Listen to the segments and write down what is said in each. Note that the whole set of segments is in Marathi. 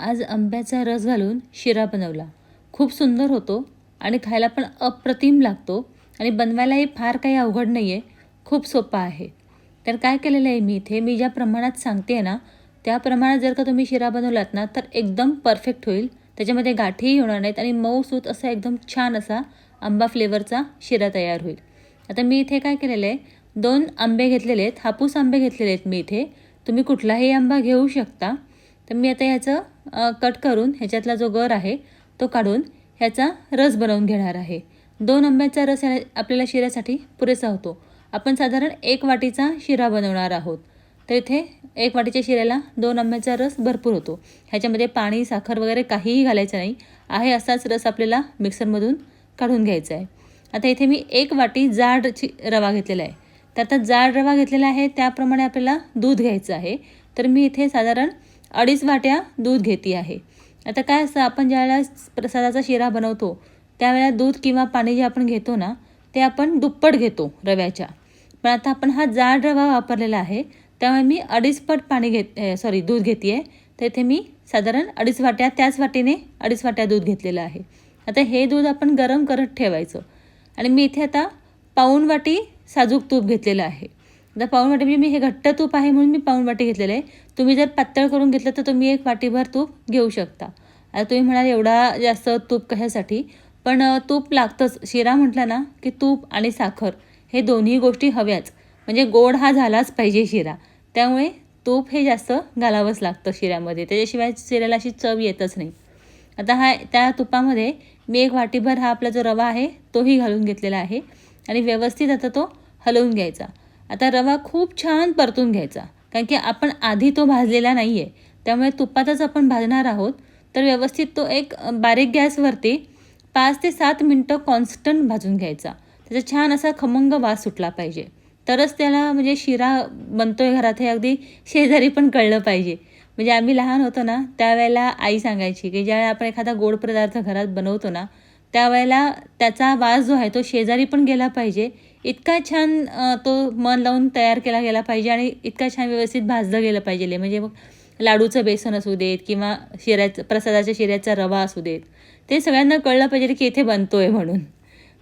आज आंब्याचा रस घालून शिरा बनवला. खूप सुंदर होतो आणि खायला पण अप्रतिम लागतो आणि बनवायलाही फार काही अवघड नाही आहे खूप सोपा आहे. तर काय केलेलं आहे मी इथे? मी ज्या प्रमाणात सांगते आहे ना त्या प्रमाणात जर का तुम्ही शिरा बनवलात ना तर एकदम परफेक्ट होईल. त्याच्यामध्ये गाठीही होणार नाहीत आणि मऊसूत असा एकदम छान असा आंबा फ्लेवरचा शिरा तयार होईल. आता मी इथे काय केलेलं आहे दोन आंबे घेतलेले आहेत. हापूस आंबे घेतलेले आहेत मी इथे. तुम्ही कुठलाही आंबा घेऊ शकता. तर मी आता ह्याचं कट करून ह्याच्यातला जो गर आहे तो काढून ह्याचा रस बनवून घेणार आहे. दोन आंब्याचा रस ह्या- आपल्याला शिऱ्यासाठी पुरेसा होतो. आपण साधारण एक वाटीचा शिरा बनवणार आहोत. तर इथे एक वाटीच्या शिऱ्याला दोन आंब्याचा रस भरपूर होतो. ह्याच्यामध्ये पाणी साखर वगैरे काहीही घालायचं नाही. आहे असाच रस आपल्याला मिक्सरमधून काढून घ्यायचा आहे. आता इथे मी एक वाटी जाडची रवा घेतलेला आहे. तर आता जाड रवा घेतलेला आहे त्याप्रमाणे आपल्याला दूध घ्यायचं आहे. तर मी इथे साधारण अडीच वाट्या दूध घेते आहे. आता काय असतं आपण ज्यावेळेला प्रसादाचा शिरा बनवतो त्यावेळेला दूध किंवा पाणी जे आपण घेतो ना ते आपण दुप्पट घेतो रव्याच्या. पण आता आपण हा जाड रवा वापरलेला आहे त्यामुळे मी अडीचपट पाणी घेत सॉरी दूध घेते आहे तर इथे मी साधारण अडीच वाट्या त्याच वाटीने अडीच वाट्या दूध घेतलेलं आहे. आता हे दूध आपण गरम करत ठेवायचं. आणि मी इथे आता पाऊण वाटी साजूक तूप घेतलेलं आहे. आता पाऊण वाटी म्हणजे मी हे घट्ट तूप आहे म्हणून मी पाऊण वाटी घेतलेलं आहे. तुम्ही जर पातळ करून घेतलं तर तुम्ही एक वाटीभर तूप घेऊ शकता. आता तुम्ही म्हणाल एवढा जास्त तूप कशासाठी? पण तूप लागतंच. शिरा म्हटलं ना की तूप आणि साखर हे दोन्ही गोष्टी हव्याच. म्हणजे गोड हा झालाच पाहिजे शिरा. त्यामुळे तूप हे जास्त घालावंच लागतं शिऱ्यामध्ये. त्याच्याशिवाय शिऱ्याला अशी चव येतच नाही. आता हा त्या तुपामध्ये मी एक वाटीभर हा आपला जो रवा आहे तोही घालून घेतलेला आहे. आणि व्यवस्थित आता तो हलवून घ्यायचा. आता रवा खूप छान परतून घ्यायचा कारण की आपण आधी तो भाजलेला नाही आहे त्यामुळे तुपातच आपण भाजणार आहोत. तर व्यवस्थित तो एक बारीक गॅसवरती पाच ते सात मिनटं कॉन्स्टंट भाजून घ्यायचा. त्याचा छान असा खमंग वास सुटला पाहिजे. तरच त्याला म्हणजे शिरा बनतोय घरात हे अगदी शेजारी पण कळलं पाहिजे. म्हणजे आम्ही लहान होतो ना त्यावेळेला आई सांगायची की ज्यावेळेला आपण एखादा गोड पदार्थ घरात बनवतो ना त्यावेळेला त्याचा वास जो आहे तो शेजारी पण गेला पाहिजे. इतका छान तो मन लावून तयार केला गेला पाहिजे आणि इतका छान व्यवस्थित भाजलं गेलं पाहिजे. म्हणजे मग लाडूचं बेसन असू देत किंवा शिऱ्याचं प्रसादाच्या शिऱ्याचा रवा असू देत. ते सगळ्यांना कळलं पाहिजे की इथे बनतो आहे म्हणून.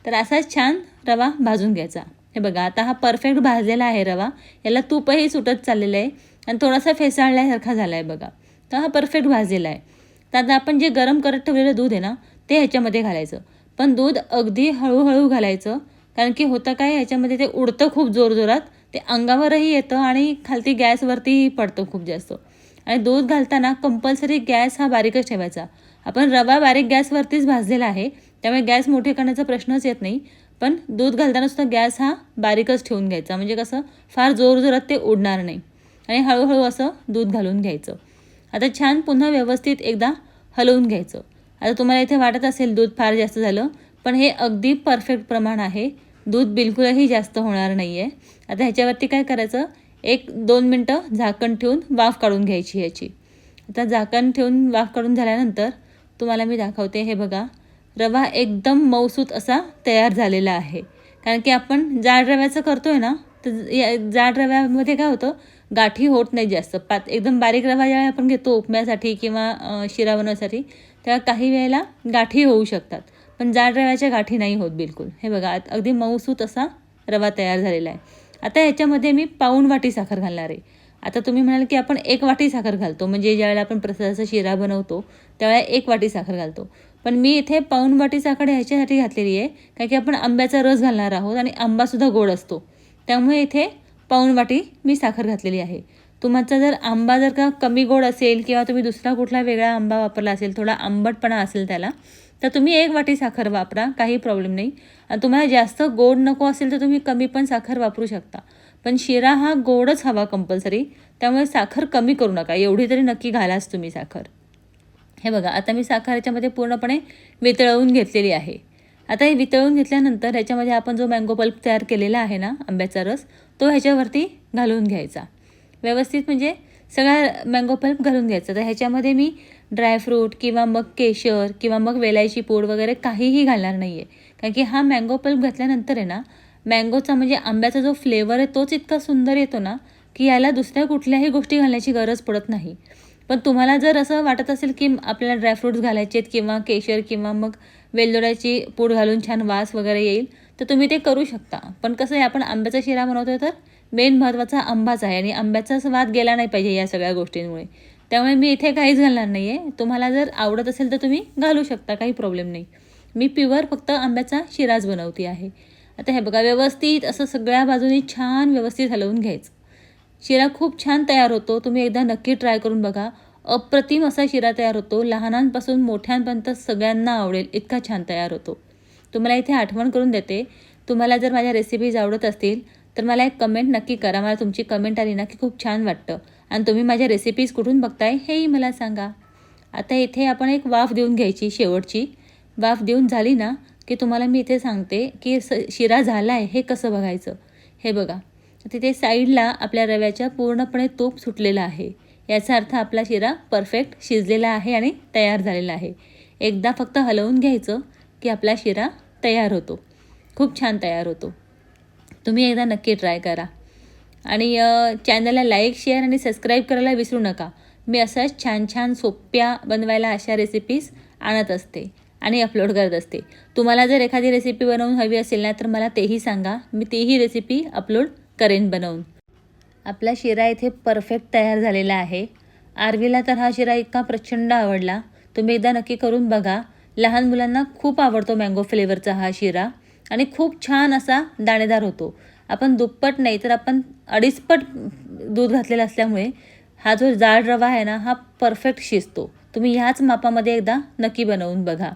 तर असाच छान रवा भाजून घ्यायचा. हे बघा आता हा परफेक्ट भाजलेला आहे रवा. याला तूपही सुटत चाललेलं आहे आणि थोडासा फेसाळल्यासारखा झाला आहे बघा. तर हा परफेक्ट भाजलेला आहे. तर आता आपण जे गरम करत ठेवलेलं दूध आहे ना ते ह्याच्यामध्ये घालायचं. पण दूध अगदी हळूहळू घालायचं. कारण की होतं काय ह्याच्यामध्ये ते उडतं खूप जोरजोरात. ते अंगावरही येतं आणि खालती गॅसवरतीही पडतं खूप जास्त. आणि दूध घालताना कंपल्सरी गॅस हा बारीकच ठेवायचा. आपण रवा बारीक गॅसवरतीच भाजलेला आहे त्यामुळे गॅस मोठे करण्याचा प्रश्नच येत नाही. पण दूध घालताना सुद्धा गॅस हा बारीकच ठेवून घ्यायचा. म्हणजे कसं फार जोरजोरात ते उडणार नाही. आणि हळूहळू असं दूध घालून घ्यायचं. आता छान पुन्हा व्यवस्थित एकदा हलवून घ्यायचं. आता तुम्हाला इथे वाटत असेल दूध फार जास्त झालं पण हे अगदी परफेक्ट प्रमाण आहे. दूध बिलकुलही जास्त होणार नाही आहे आता ह्याच्यावरती काय करायचं? एक दोन मिनटं झाकण ठेवून वाफ काढून घ्यायची ह्याची. आता झाकण ठेवून वाफ काढून झाल्यानंतर तुम्हाला मी दाखवते हे बघा. रवा एकदम मऊसूत असा तयार झालेला आहे. कारण की आपण जाड रव्याचं करतो आहे ना तर या जाड रव्यामध्ये काय होतं? गाठी होत नाही जास्त. पात एकदम बारीक रवा ज्यावेळी आपण घेतो उपम्यासाठी किंवा शिरा बनवण्यासाठी त्या काही वेळेला गाठी होऊ शकतात. पण जाड रव्याच्या गाठी नाही होत बिलकुल. हे बघा अगदी मऊसूत असा रवा तयार झालेला आहे. आता याच्यामध्ये मी पाऊण वाटी साखर घालणार आहे. आता तुम्ही म्हणाल की आपण एक वाटी साखर घालतो. म्हणजे ज्यावेळेला आपण प्रसादाचा शिरा बनवतो त्यावेळेला एक वाटी साखर घालतो. पण मी इथे पाऊण वाटी साखर ह्याच्यासाठी घातलेली आहे कारण की आपण आंब्याचा रस घालणार आहोत आणि आंबासुद्धा गोड असतो. त्यामुळे इथे पाऊण वाटी मी साखर घातलेली आहे. तुमचा जर आंबा जर का कमी गोड असेल किंवा तुम्ही दुसरा कुठला वेगळा आंबा वापरला असेल थोडा आंबटपणा असेल त्याला तर तुम्ही एक वाटी साखर वापरा काही प्रॉब्लेम नाही. आणि तुम्हाला जास्त गोड नको असेल तर तुम्ही कमी पण साखर वापरू शकता. पण शिरा हा गोडच हवा कंपल्सरी त्यामुळे साखर कमी करू नका. एवढी तरी नक्की घालाच तुम्ही साखर. हे बघा आता मी साखर याच्यामध्ये पूर्णपणे वितळवून घेतलेली आहे. आता हे वितळून घेतल्यानंतर ह्याच्यामध्ये आपण जो मँगो पल्प तयार केलेला आहे ना आंब्याचा रस तो ह्याच्यावरती घालून घ्यायचा. व्यवस्थित म्हणजे सगळा मँगो पल्प घालून घ्यायचा. तर ह्याच्यामध्ये मी ड्रायफ्रूट किंवा मग केशर किंवा मग वेलायची पूड वगैरे काहीही घालणार नाही आहे कारण की हा मँगो पल्प घातल्यानंतर आहे ना मँगोचा म्हणजे आंब्याचा जो फ्लेवर आहे तोच इतका सुंदर येतो ना की याला दुसऱ्या कुठल्याही गोष्टी घालण्याची गरज पडत नाही. पण तुम्हाला जर असं वाटत असेल की आपल्याला ड्रायफ्रूट्स घालायचे आहेत किंवा केशर किंवा मग वेलदोड्याची पूड घालून छान वास वगैरे येईल तर तुम्ही ते करू शकता. पण कसं आहे आपण आंब्याचा शिरा बनवतोय तर मेन महत्त्वाचा आंबाच आहे आणि आंब्याचा स्वाद गेला नाही पाहिजे या सगळ्या गोष्टींमुळे. त्यामुळे मी इथे काहीच घालणार नाही आहे तुम्हाला जर आवडत असेल तर तुम्ही घालू शकता काही प्रॉब्लेम नाही. मी प्युअर फक्त आंब्याचा शिराच बनवते आहे. आता हे बघा व्यवस्थित असं सगळ्या बाजूनी छान व्यवस्थित हलवून घ्यायचं. शिरा खूप छान तयार होतो. तुम्ही एकदा नक्की ट्राय करून बघा. अप्रतिम असा शिरा तयार होतो. लहानांपासून मोठ्यांपर्यंत सगळ्यांना आवडेल इतका छान तयार होतो. तुम्हाला इथे आठवण करून देते. तुम्हाला जर माझ्या रेसिपीज आवडत असतील तर मला एक कमेंट नक्की करा. मला तुमची कमेंट आली ना की खूप छान वाटतं. आणि तुम्ही माझ्या रेसिपीज कुठून बघताय हेही मला सांगा. आता इथे आपण एक वाफ देऊन घ्यायची शेवटची. वाफ देऊन झाली ना की तुम्हाला मी इथे सांगते की स शिरा झाला आहे हे कसं बघायचं? हे बघा. तिथे साईडला आपल्या रव्याच्या पूर्णपणे तूप सुटलेला आहे. याचा अर्थ आपला शिरा परफेक्ट शिजलेला आहे आणि तयार झालेला आहे. एकदा फक्त हलवून घ्यायचं की आपला शिरा तयार होतो. खूप छान तयार होतो. तुम्ही एकदा नक्की ट्राय करा. आणि चॅनलला लाईक शेअर आणि सबस्क्राईब करायला विसरू नका. मी असंच छान छान सोप्या बनवायला अशा रेसिपीज आणत असते आणि अपलोड करत असते. तुम्हाला जर एखादी रेसिपी बनवून हवी असेल ना तर मला तेही सांगा. मी तेही रेसिपी अपलोड करेन बनवून. आपला शिरा इथे परफेक्ट तयार झालेला आहे. आरवीला तर हा शिरा इतका प्रचंड आवडला. तुम्ही एकदा नक्की करून बघा. लहान मुलांना खूप आवडतो मँगो फ्लेवरचा हा शिरा. आणि खूप छान असा दाणेदार होतो. आपण दुप्पट नाही तर आपण अडीचपट दूध घातलेलं असल्यामुळे हा जो जाड रवा आहे ना हा परफेक्ट शिजतो. तुम्ही ह्याच मापामध्ये एकदा नक्की बनवून बघा.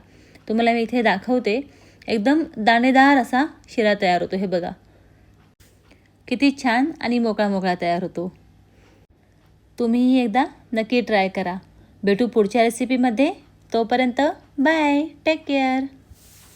तुम्हाला मी इथे दाखवते एकदम दाणेदार असा शिरा तयार होतो. हे बघा. किती छान आणि मोकळा मोकळा तयार होतो. तुम्हीही एकदा नक्की ट्राय करा. भेटू पुढच्या रेसिपीमध्ये तोपर्यंत बाय. Take care